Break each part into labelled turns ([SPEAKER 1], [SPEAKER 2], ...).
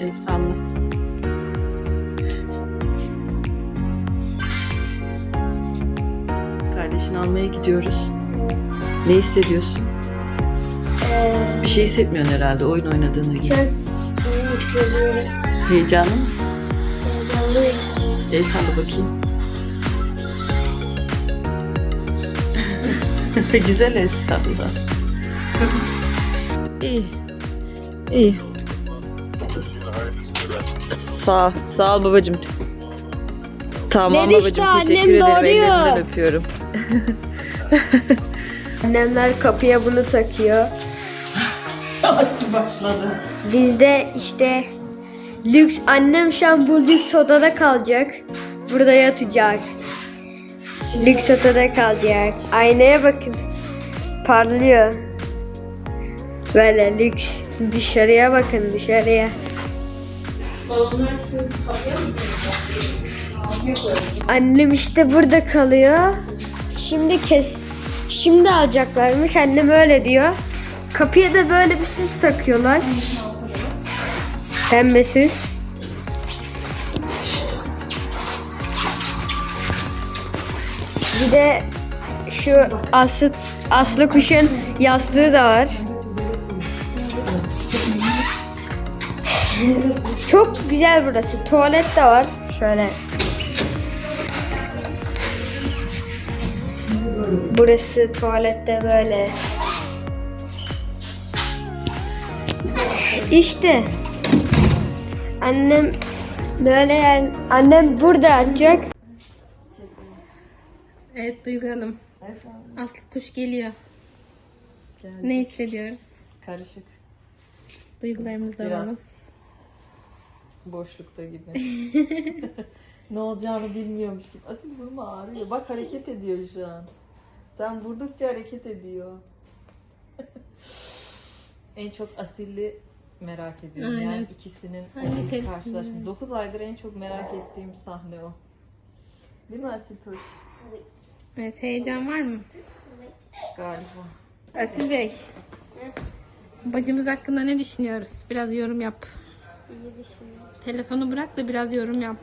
[SPEAKER 1] El salla. Kardeşini almaya gidiyoruz. Ne hissediyorsun?
[SPEAKER 2] Ee,
[SPEAKER 1] Bir şey hissetmiyorsun herhalde oyun oynadığına gibi.
[SPEAKER 2] çok iyi hissediyorum.
[SPEAKER 1] Heyecanlı mısın?
[SPEAKER 2] Heyecanlıyım.
[SPEAKER 1] El salla bakayım. Güzel el salla. İyi. İyi. Sağ, sağ ol babacığım. Tamam babacığım
[SPEAKER 2] işte,
[SPEAKER 1] teşekkür
[SPEAKER 2] annem
[SPEAKER 1] ederim.
[SPEAKER 2] doğuruyor.
[SPEAKER 1] Ellerinden öpüyorum.
[SPEAKER 2] Annemler kapıya bunu takıyor.
[SPEAKER 1] Nasıl başladı?
[SPEAKER 2] Bizde işte lüks annem şu an bu lüks odada kalacak. Burada yatacak. Lüks odada kalacak. Aynaya bakın. Parlıyor. Böyle lüks. Dışarıya bakın dışarıya. Annem işte burada kalıyor. Şimdi kes. Şimdi alacaklarmış. Annem öyle diyor. Kapıya da böyle bir süs takıyorlar. Pembe süs. Bir de şu Aslı, Aslı kuşun yastığı da var. Çok güzel burası. Tuvalet de var. Şöyle. Burası tuvalette böyle. İşte. Annem böyle yani annem burada açacak.
[SPEAKER 3] Evet Duygu Hanım. Aslı kuş geliyor. Ne hissediyoruz?
[SPEAKER 1] Karışık.
[SPEAKER 3] Duygularımızı
[SPEAKER 1] Biraz
[SPEAKER 3] alalım.
[SPEAKER 1] Boşlukta gibi. ne olacağını bilmiyormuş gibi. Asil vurma ağrıyor. Bak hareket ediyor şu an. Sen vurdukça hareket ediyor. en çok Asil'i merak ediyorum.
[SPEAKER 3] Aynen.
[SPEAKER 1] Yani ikisinin
[SPEAKER 3] Hangi
[SPEAKER 1] karşılaşma.
[SPEAKER 3] yani?
[SPEAKER 1] 9 aydır en çok merak ettiğim sahne o. Değil mi Asil Toş?
[SPEAKER 3] Evet heyecan var mı?
[SPEAKER 1] Galiba.
[SPEAKER 3] Asil Bey. Bacımız hakkında ne düşünüyoruz? Biraz yorum yap. Telefonu bırak da biraz yorum yap.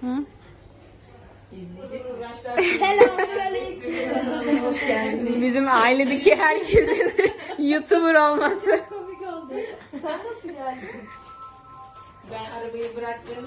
[SPEAKER 3] Hı? Hoş geldin. Bizim ailedeki herkesin YouTuber olması.
[SPEAKER 1] Komik oldu. Sen nasıl geldin?
[SPEAKER 3] Ben arabayı bıraktım.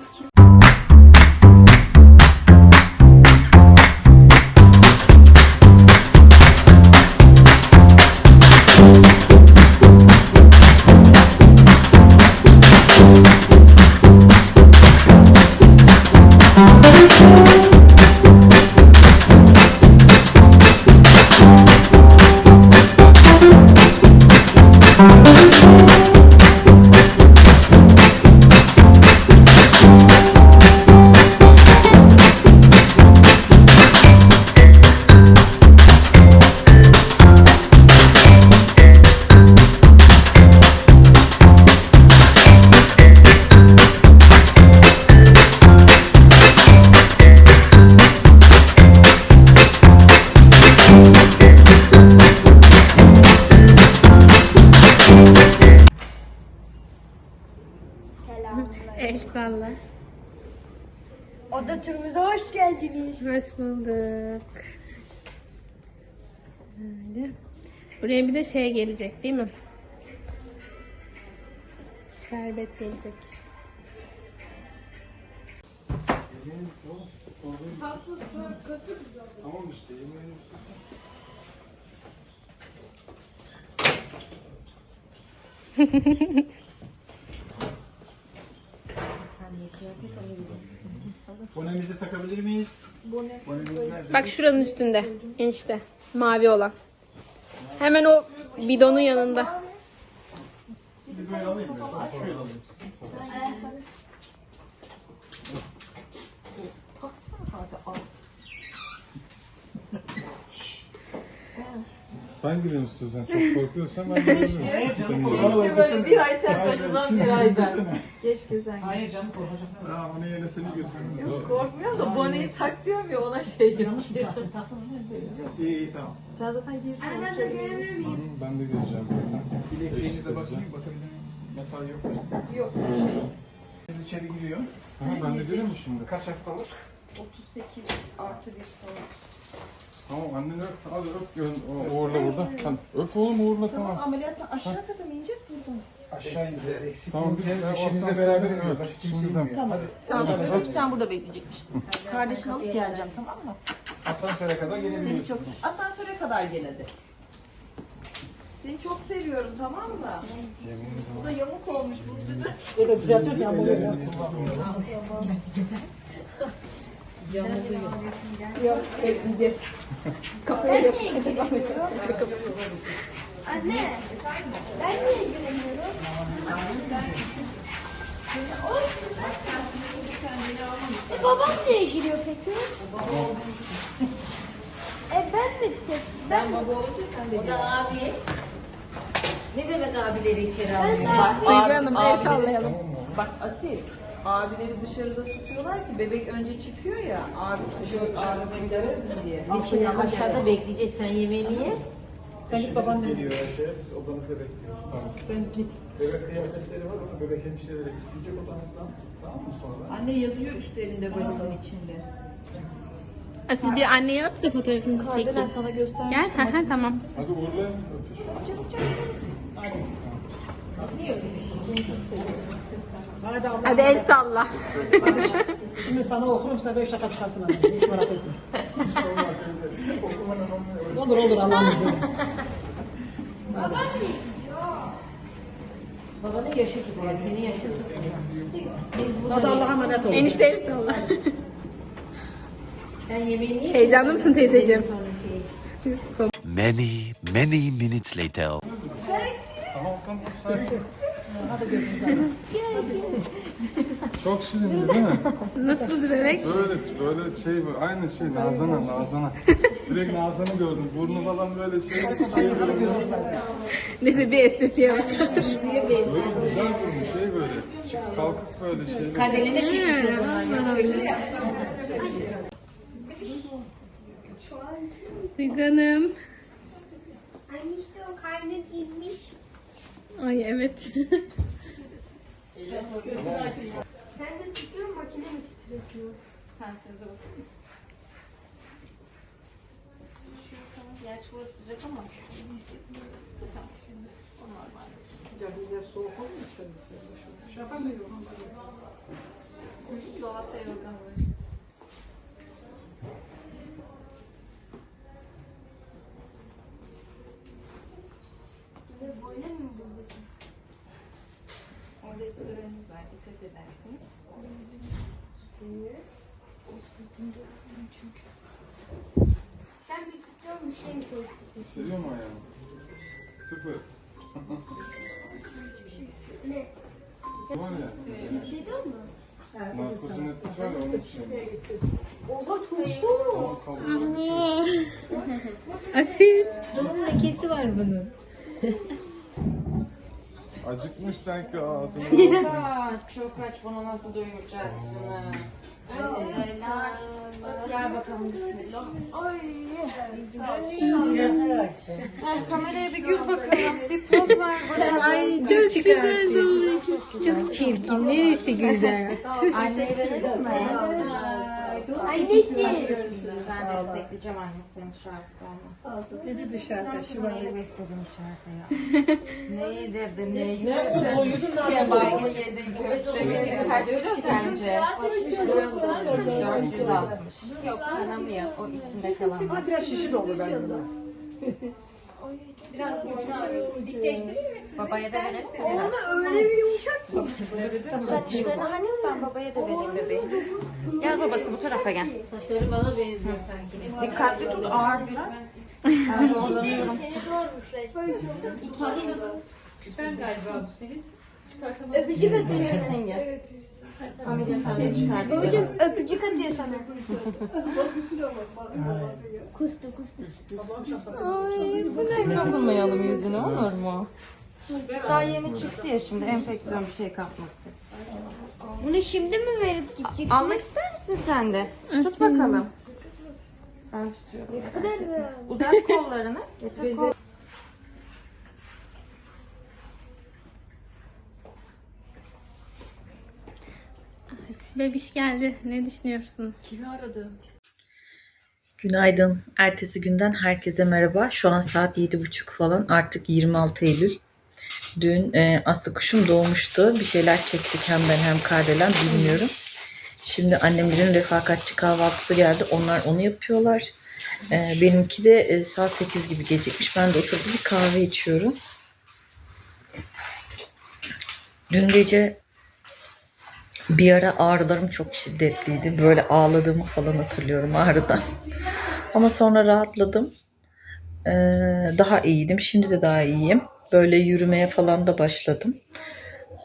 [SPEAKER 3] El salla.
[SPEAKER 2] Oda turumuza hoş geldiniz.
[SPEAKER 3] Hoş bulduk. Böyle. Buraya bir de şey gelecek değil mi? Şerbet gelecek.
[SPEAKER 4] Tamam işte yemeğini Bonemizi takabilir miyiz? Bonemiz nerede?
[SPEAKER 3] Bak şuranın üstünde. Enişte. Mavi olan. Hemen o bidonun yanında.
[SPEAKER 4] Bir böyle alayım mı? Şöyle alayım. Ben gireyim istiyorsan. Çok korkuyorsan ben girebilirim. Vallahi desene.
[SPEAKER 1] Bir ay sen kaçırsan bir ay ben. Keşke sen
[SPEAKER 5] Hayır canım korkacak.
[SPEAKER 4] Ha, onun yerine seni götürürüm.
[SPEAKER 1] Yok korkmuyorum da boneyi tak diyorum ya ona şey yapıyor.
[SPEAKER 4] İyi iyi tamam.
[SPEAKER 1] Sen zaten giysin.
[SPEAKER 4] Hı, Ben de geleceğim zaten. Bilekliğinize bakayım bakabilir miyim?
[SPEAKER 6] Metal yok.
[SPEAKER 7] Yok şey.
[SPEAKER 6] Şimdi içeri giriyor.
[SPEAKER 4] Ha, ben de dedim mi şimdi?
[SPEAKER 6] Kaç haftalık?
[SPEAKER 7] 38 artı bir sonra.
[SPEAKER 4] Tamam annen öp. Hadi öp. Gön o, uğurla burada. Hadi, öp oğlum uğurla
[SPEAKER 7] Tamam
[SPEAKER 4] tamam.
[SPEAKER 7] ameliyattan aşağı kadar mı ineceğiz buradan?
[SPEAKER 6] Aşağı ineceğiz. Eksik
[SPEAKER 4] Tamam, biz de
[SPEAKER 6] beraber
[SPEAKER 4] söylerim,
[SPEAKER 6] iniyoruz.
[SPEAKER 4] evet.
[SPEAKER 6] Başka kimse
[SPEAKER 4] Şimdiden.
[SPEAKER 6] inmiyor.
[SPEAKER 7] Tamam.
[SPEAKER 6] Hadi.
[SPEAKER 7] Tamam. Öp sen burada bekleyecekmiş. Kardeşini alıp geleceğim tamam mı?
[SPEAKER 6] Asansöre kadar
[SPEAKER 7] Seni
[SPEAKER 6] gelebiliyoruz.
[SPEAKER 7] çok asansöre kadar gel hadi. Seni çok seviyorum tamam mı? Bu da yamuk olmuş bu bize.
[SPEAKER 2] Anne, ben niye giremiyorum? E, babam niye giriyor peki? e ben mi tek?
[SPEAKER 7] Sen baba olunca sen de gel.
[SPEAKER 8] Abi. Ne demek abileri içeri
[SPEAKER 2] Ben
[SPEAKER 8] almıyor?
[SPEAKER 2] de
[SPEAKER 7] Duygu
[SPEAKER 3] Hanım, el sallayalım.
[SPEAKER 7] Bak Asil, abileri dışarıda tutuyorlar ki bebek önce çıkıyor ya, abi tutuyor, abisi gidersin diye.
[SPEAKER 8] Biz şimdi aşağıda bekleyeceğiz. Sen yemeğini ye.
[SPEAKER 7] Sen git babaanne.
[SPEAKER 6] Geliyor herkes. Odanızda bekliyoruz. Tamam.
[SPEAKER 7] Sen git.
[SPEAKER 6] Bebek kıyafetleri var. Onu bebek hemşireleri isteyecek odanızdan. Tamam mı sonra?
[SPEAKER 7] Anne yazıyor üstlerinde valizin içinde.
[SPEAKER 3] Asil bir anneye öp de fotoğrafını çekeyim.
[SPEAKER 7] sana
[SPEAKER 3] Gel,
[SPEAKER 7] göstermiştim.
[SPEAKER 3] ha ha tamam.
[SPEAKER 4] Hadi uğurlayın. Öpüş.
[SPEAKER 3] Hadi el salla.
[SPEAKER 5] Şimdi sana okurum sen böyle şaka çıkarsın abi. Hiç merak etme. olur olur Allah'ın izniyle.
[SPEAKER 8] Babanın yaşı tutuyor. Senin yaşın tutmuyor. Biz burada
[SPEAKER 5] Hadi Allah'a emanet ol.
[SPEAKER 3] Enişte el salla.
[SPEAKER 8] Sen yemeğini ye.
[SPEAKER 3] Heyecanlı mısın teyzeciğim?
[SPEAKER 8] Şey.
[SPEAKER 9] Many, many minutes later.
[SPEAKER 4] Tamam Çok şirindi değil mi?
[SPEAKER 3] Nasıl bebek?
[SPEAKER 4] Böyle böyle şey aynı şey Nazan'a Nazan'a. Direkt Nazan'ı gördüm. Burnu falan böyle şey. şey böyle,
[SPEAKER 3] Neyse bir estetiğe bak.
[SPEAKER 4] Böyle güzel burnu şey böyle. Çık kalkıp böyle şey.
[SPEAKER 8] Kaderine çekmiş o zaman.
[SPEAKER 3] Duygu Hanım.
[SPEAKER 2] Anne işte o karnı girmiş.
[SPEAKER 3] Ay evet.
[SPEAKER 2] Sen de titriyor makine mi titretiyor?
[SPEAKER 8] Tansiyonu bakın. Gerçi burası sıcak ama şunu hissetmiyorum. Tamam şimdi o normaldir. Dolapta yorgan var.
[SPEAKER 2] Bir de böyle mi buldun?
[SPEAKER 8] İplerimiz var. Dikkat edersiniz.
[SPEAKER 2] Sen bir tutuyor bir şey mi koyuyorsun?
[SPEAKER 4] Hissediyor mu ayağını? Sıfır.
[SPEAKER 2] Ne?
[SPEAKER 4] Var ya.
[SPEAKER 2] Hissediyor musun?
[SPEAKER 4] Narkozun etkisi var ya onun için.
[SPEAKER 2] Oha çok soğuk.
[SPEAKER 4] Kaldı.
[SPEAKER 3] Asil.
[SPEAKER 8] Bunun lekesi var bunun.
[SPEAKER 4] Acıkmış sanki ağzını.
[SPEAKER 7] Aa, çok aç bunu nasıl doyuracaksınız?
[SPEAKER 8] Gel bakalım.
[SPEAKER 7] Heh, kameraya bir gül bakalım. Bir poz ver bakalım.
[SPEAKER 3] Ay çok güzel olmuş.
[SPEAKER 8] Çok çirkin. Neresi güzel?
[SPEAKER 7] Anneye verelim mi?
[SPEAKER 2] Annesi.
[SPEAKER 1] Ben destekleyeceğim annesinin şarkısı olma.
[SPEAKER 5] Dedi dışarıda şu var.
[SPEAKER 1] Yemek istedim şarkıyı. ne yedirdin, ne yedirdin?
[SPEAKER 5] Doyurdun da
[SPEAKER 1] Kebap mı yedin, köfte mi yedin? Kaç kilo sence? 460. Yok, kanamıyor. O içinde kalan var.
[SPEAKER 5] biraz şişi de olur bence.
[SPEAKER 2] Biraz boynu ağrıyor. Dikleştirir misin?
[SPEAKER 1] Babaya da veresin biraz.
[SPEAKER 2] Ama öyle bir yumuşak ki.
[SPEAKER 1] Saçlarını hallet ben babaya da vereyim bebeğim. Gel babası bu tarafa gel.
[SPEAKER 8] Saçları bana benziyor sanki.
[SPEAKER 1] Dikkatli tut, ağır biraz.
[SPEAKER 2] Seni doğurmuşlar.
[SPEAKER 8] Sen galiba bu senin.
[SPEAKER 2] Öpücük atıyor.
[SPEAKER 1] Sen gel. Ameliyathaneye çıkardık.
[SPEAKER 2] Babacım öpücük atıyor sana. kustu kustu.
[SPEAKER 1] Dokunmayalım yüzüne olur mu? Daha yeni çıktı ya şimdi enfeksiyon bir şey kapmasın.
[SPEAKER 2] Bunu şimdi mi verip gideceksin?
[SPEAKER 1] Almak ister misin sen de? Tut bakalım. Ben tutuyorum.
[SPEAKER 2] Ne kadar.
[SPEAKER 1] Uzat kollarını. Getir kol.
[SPEAKER 3] Bebiş geldi. Ne düşünüyorsun?
[SPEAKER 7] Kimi aradı? Günaydın. Ertesi günden herkese merhaba. Şu an saat 7.30 falan. Artık 26 Eylül. Dün e, Aslı kuşum doğmuştu. Bir şeyler çektik hem ben hem Kardelen bilmiyorum. Şimdi annemlerin refakatçi kahvaltısı geldi. Onlar onu yapıyorlar. E, benimki de e, saat 8 gibi gecikmiş. Ben de oturdum bir kahve içiyorum. Dün gece bir ara ağrılarım çok şiddetliydi. Böyle ağladığımı falan hatırlıyorum ağrıdan. Ama sonra rahatladım. Ee, daha iyiydim. Şimdi de daha iyiyim. Böyle yürümeye falan da başladım.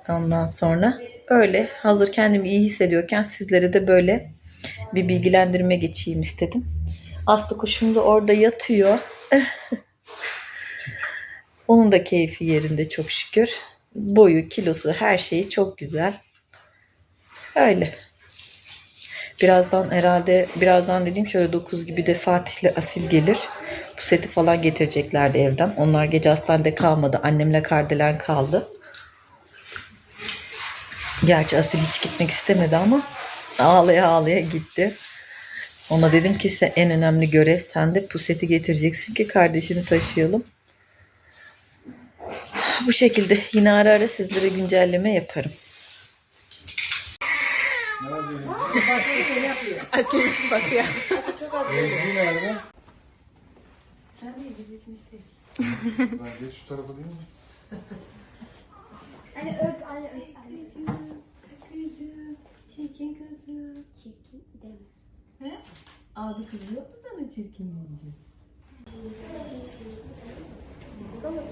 [SPEAKER 7] Ondan sonra öyle hazır kendimi iyi hissediyorken sizlere de böyle bir bilgilendirme geçeyim istedim. Aslı kuşum da orada yatıyor. Onun da keyfi yerinde çok şükür. Boyu, kilosu, her şeyi çok güzel. Öyle. Birazdan herhalde birazdan dediğim şöyle 9 gibi de Fatih'le Asil gelir. Bu seti falan getireceklerdi evden. Onlar gece hastanede kalmadı. Annemle Kardelen kaldı. Gerçi Asil hiç gitmek istemedi ama ağlaya ağlaya gitti. Ona dedim ki sen en önemli görev sende puseti getireceksin ki kardeşini taşıyalım. Bu şekilde yine ara ara sizlere güncelleme yaparım.
[SPEAKER 3] Asilimiz bakıyor.
[SPEAKER 4] Ezgi nerede? Sen değil biz ikimiz değil. Ben geç şu tarafa değil mi?
[SPEAKER 7] Çirkin kızım. Çirkin deme. He? Abi kızıyor mu sana çirkin deyince?
[SPEAKER 4] Oraya